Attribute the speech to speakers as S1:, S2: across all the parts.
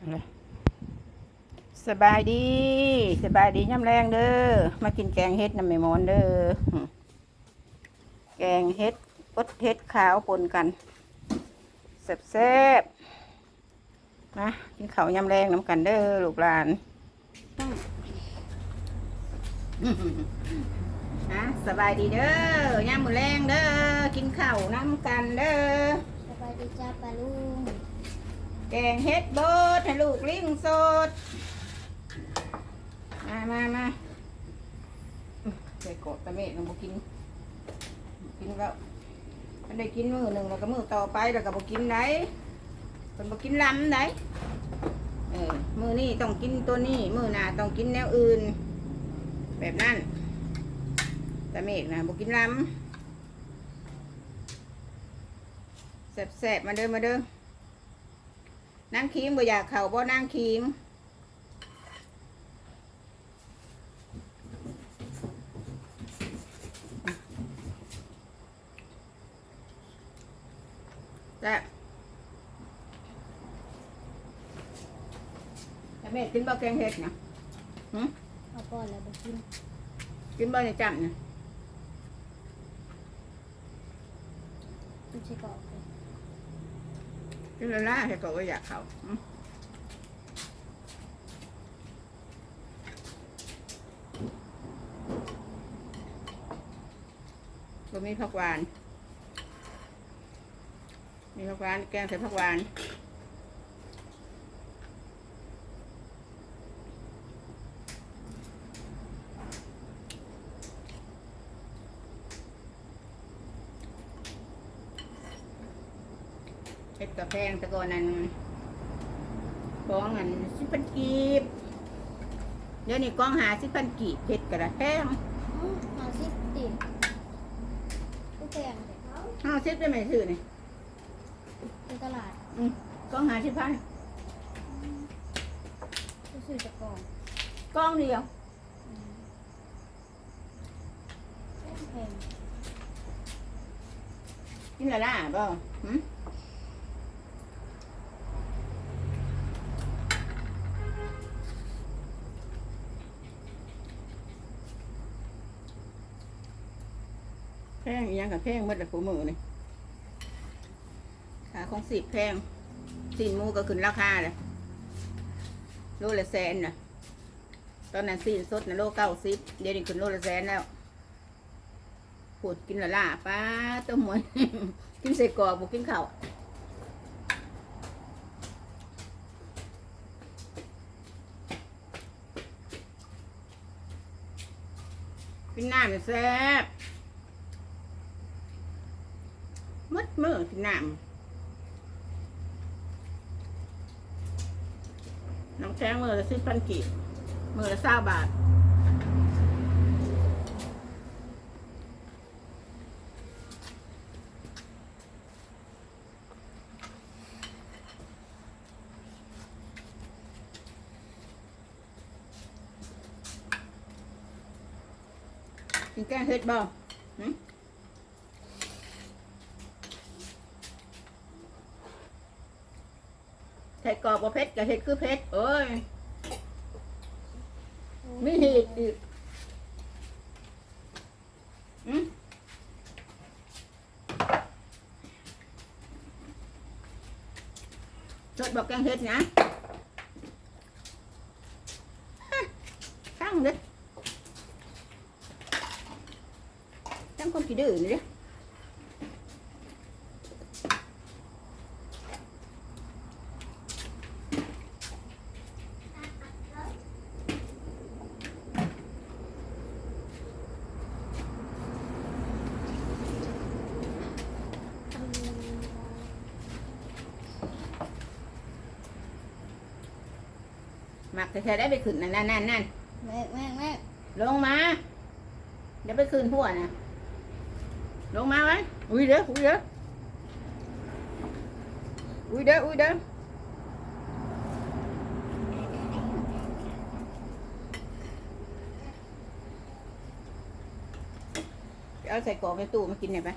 S1: อะไรสบายดี สบายดีย่ำแรงเด้อ มากินแกงเฮ็ดน้ำแม่มอนเด้อหึแกงเฮ็ดปดเฮ็ดขาวปนกันแซ่บๆมากินข้าวย่ำแรงน้ำกันเด้อลูกหลานนะสบายดีเด้อย่ำมือแรงเด้อ กินข้าวน้ำกันเด้อ
S2: สบายดีจ้าปลาลุง
S1: แกงเฮ็ดบดให้ลูกลิ้งสด มามามาใส่โกดตะเมฆลงมากิน กินแล้วมันได้กินมือหนึ่งแล้วก็มือต่อไปแล้วก็บกินไหนคนบกินลำไหนเออมือนี่ต้องกินตัวนี้ มือหน้าต้องกินแนวอื่น แบบนั้นตะเมฆนะบกินลำแสบๆมาเด้อมาเด้อ นางคีมบ่อยากเข่าบ่นางคีมแต่แต่แม่กินบ่แกงเห็ดนะหึ
S2: เอาป้อนแล้วไปกิน
S1: กินบ่ในจำนะ
S2: ไม่ใช่กรอ กเลย
S1: กินแล้วล่ะเห็ดก็อยากเขาก็มีผักหวาน มีผักหวาน แกงใส่ผักหวาน เฮ็ดกาแฟ งแตะกอนนั้นกองอันสิบพันกีบเดี๋ยวนี้กองหาสิบพันกีบเฮ็ดกระแพง
S2: อื้อหาสิบดิก็แพงเลย
S1: ห้าสิบได้ไหมซื้อนี่
S2: ในตลาด
S1: อืมกองหาสิบพัน
S2: ก็ซื้อจากกล่อง
S1: กองเดียว
S2: อืมแพง
S1: กินละล่ะบ่หืม งอีหยังกับแพงหมดละผู้มือนี่ขาของสิบแพงสินมูก็ขึ้นราคาเลยโลละแสนนะตอนนั้นสินสดนะโลเก้าสิบเดี๋ยวนี้ขึ้นโลละแสนแล้วปวดกินละล่ะป้าตัวหมวย กินใส่กรอกบุกินข้าวกินน้ำแซ่บ มัดมือกินน้ำน้ำแข็งมือละสิบพันกีบมือละเศร้าบาทกินแกงเห็ดบ่ หึใส่กรอบบ่เผ็ดกับเห็ดคือเผ็ดเอ้ยมีเห็ดอีกอืมจดบอกแกงเห็ดนะฮะตั้งเด็ดตั้งคนขี้ดื้อนี่เด้อ มักแต่แท้ได้ไปขึ้นนั่นนั่นนั่นนั่น
S2: แม่แม่แม่
S1: ลงมาเดี๋ยวไปคืนพวกนะลงมาไว้อุ้ยเด้ออุ้ยเด้ออุ้ยเด้ออุ้ยเด้อเอาใส่กล่องในตู้มากินหน่อยไป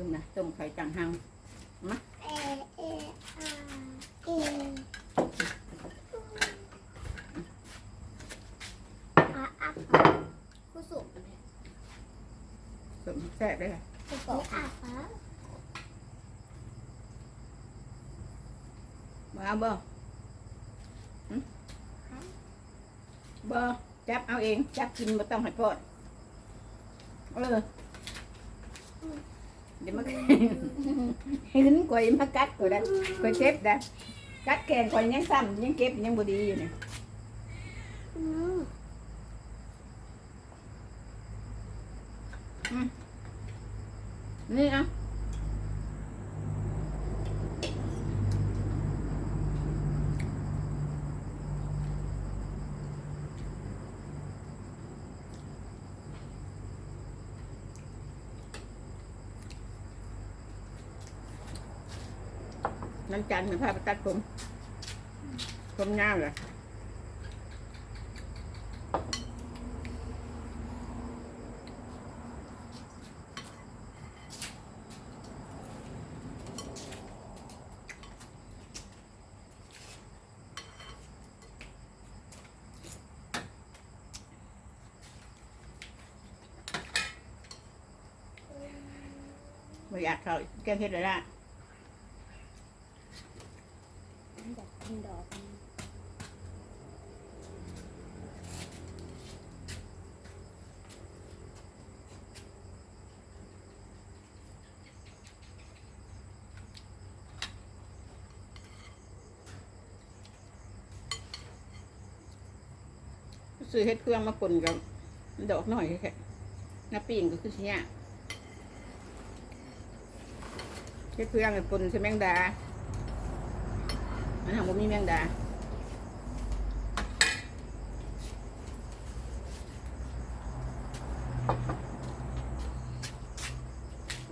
S1: ลืมนะต้มไข่จังหัง
S3: เอเออาเออาอาผู้สูงเนี่ย
S1: ต้มแซ่บเลยค่ะ
S3: ผู้สูงอาฟ้า
S1: มาเอาบ่บ่จับเอาเอง จับกินไม่ต้องให้พอดเออ เดี๋ยวมัน หินกวยมากัดกวยได้กวยเจ็บได้กัดแกงกวยยังซ้ำยังเก็บยังบ่ดีอยู่เนี่ยนี่อะ น้ำจันทร์พาไปตัดผมผมยาวเลยไม่อยากเขาแกงเห็ดเลยละ
S3: อยากกินดอกมัน
S1: ซื้อเห็ดเครื่องมาปนกับดอกหน่อยแค่น้าปีนก็คือเนี่ยเห็ดเครื่องปนใส่แมงดา มันนั้นผมมีแมงดา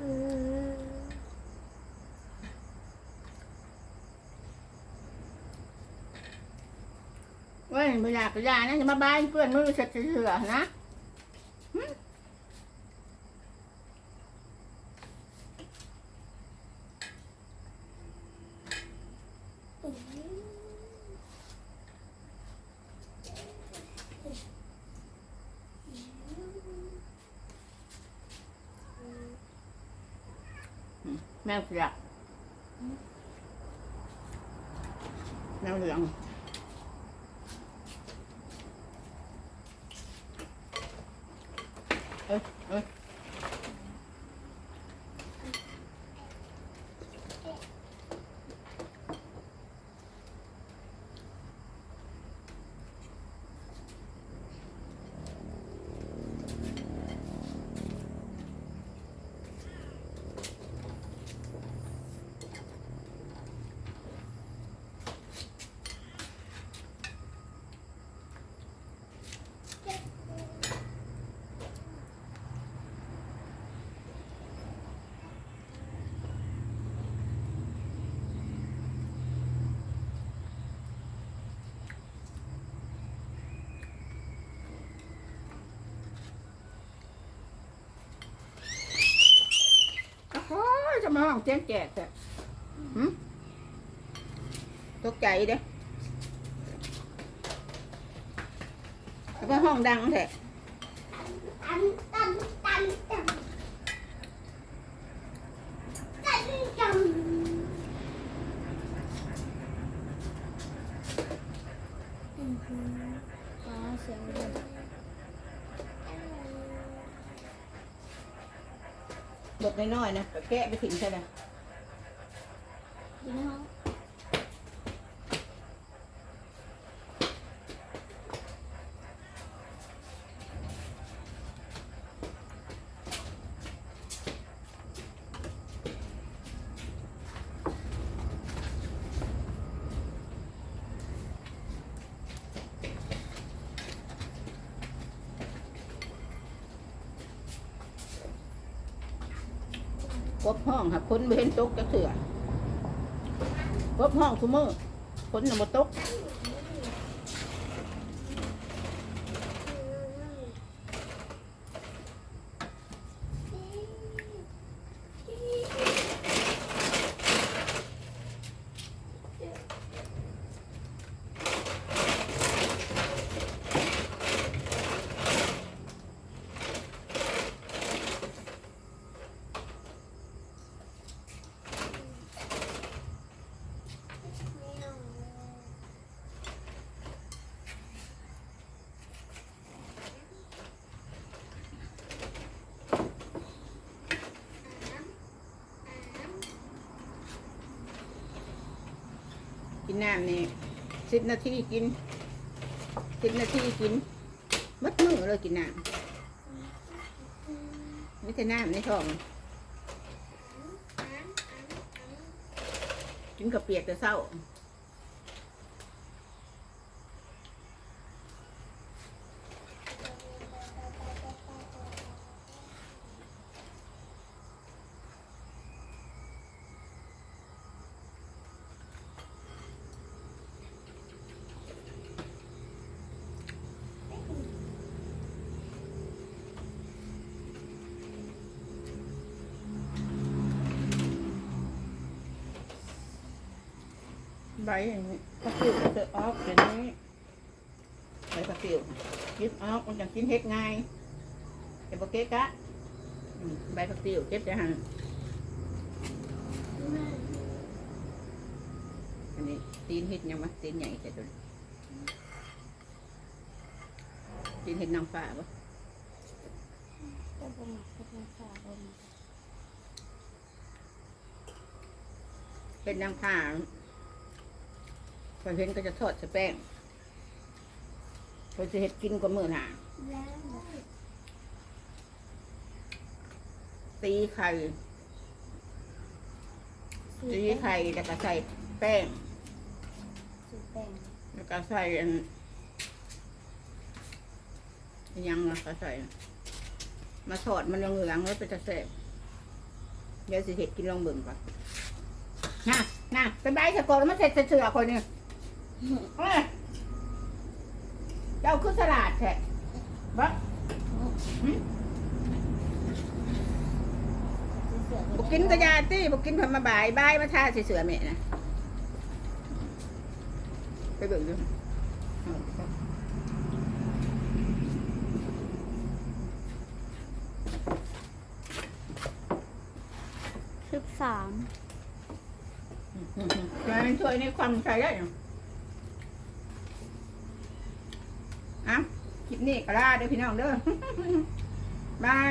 S3: อืม
S1: เว้ยไม่อยากก็ยานะอย่ามาบายเพื่อนมือเสร็จเสือนะแมวเสือกแมวเหลือง เอ้ จะมาห้องแจ้งแจกแต่หืมตกใจเด้แล้วก็ห้องดังแท้
S3: ตันตันตันตันตันตันอืมอ๋อเสียงเดียว
S1: บดน้อยๆนะก็แกะไปถึงใช่ไหม
S3: อยู่ในห้อง
S1: ก บห้องค่ะคนเห็นตกจะเถื่อกบห้องคุมือคนน่ะบ่ตก น้ำนี่สิบนาทีกินสิบนาทีกินมัดมือเลยกินน้ำไม่ใช่น้ำในท้อง กินกับเปียกแต่เศร้า ใบอย่างนี้ผักติ๋วเสืออกอย่างนี้ใบผักติ๋วกิบออกมันจะกินเฮ็ดง่ายแต่บเก๊กะอืมใบผักติ๋วเก็บจะหันอันนี้ตีนเฮ็ดยังวะตีนใหญ่แต่ตัวตีนเฮ็ดนางฟ้าปะ
S2: ก็บ่มักก็บ่ชอบบ่มัก
S1: เฮ็ดนางฟ้า พอเห็นก็จะทอดสแป้งพอจะเฮ็ดกินก็มือหนาตีไข่ ตีไข่แล้วก็ใส่แป้ง
S2: สูตรแป้ง
S1: แล้วก็ใส่อันอันยังนะก็ใส่ มาทอดมันเหลืองๆแล้วไปจะแซ่บเดี๋ยวสิเห็ดกินลองเบิ่งก่อนน่ะน่ะไปใบสะกดแล้วมาเสร็จเสือคนนี้ เจ้าคือสลัดแท้บัก
S2: เสือ
S1: บุกินกระยาตี้บุกินผันมาบ่ายบ่ายมาท่าสิเสือแม่นะไปเบิ่งดู
S2: สิบสาม
S1: จะเป็นช่วยในความใส่ได้หรออะคลิป นี้ก็ลาเด้อพี่น้องเด้อบาย